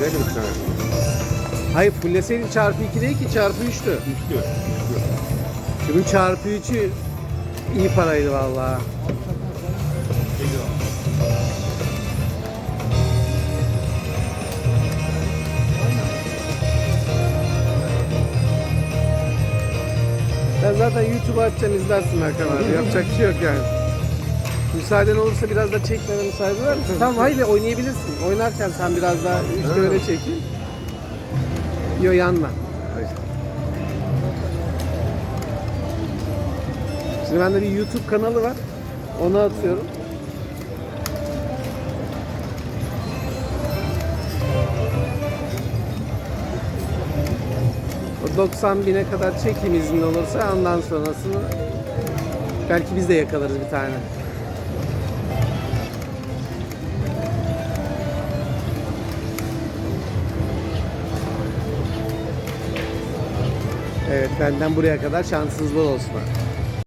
Değil mi tane? Hayır fulleseydin çarpı 2 değil ki çarpı 3'tü. Üçlü. Şunun çarpı 3'ü iyi paraydı vallahi. Ben zaten YouTube'a açacağım izlersin Hakan abi. Yapacak bir şey yok yani. Müsaaden olursa biraz da çekmeme müsaade var mısın? Tamam hayır oynayabilirsin. Oynarken sen biraz daha işte öyle çekin. Yo yanma. Şimdi bende bir YouTube kanalı var. Ona atıyorum. O 90 bine kadar çekim izni olursa ondan sonrasını belki biz de yakalarız bir tane. Evet benden buraya kadar şansınız bol olsun.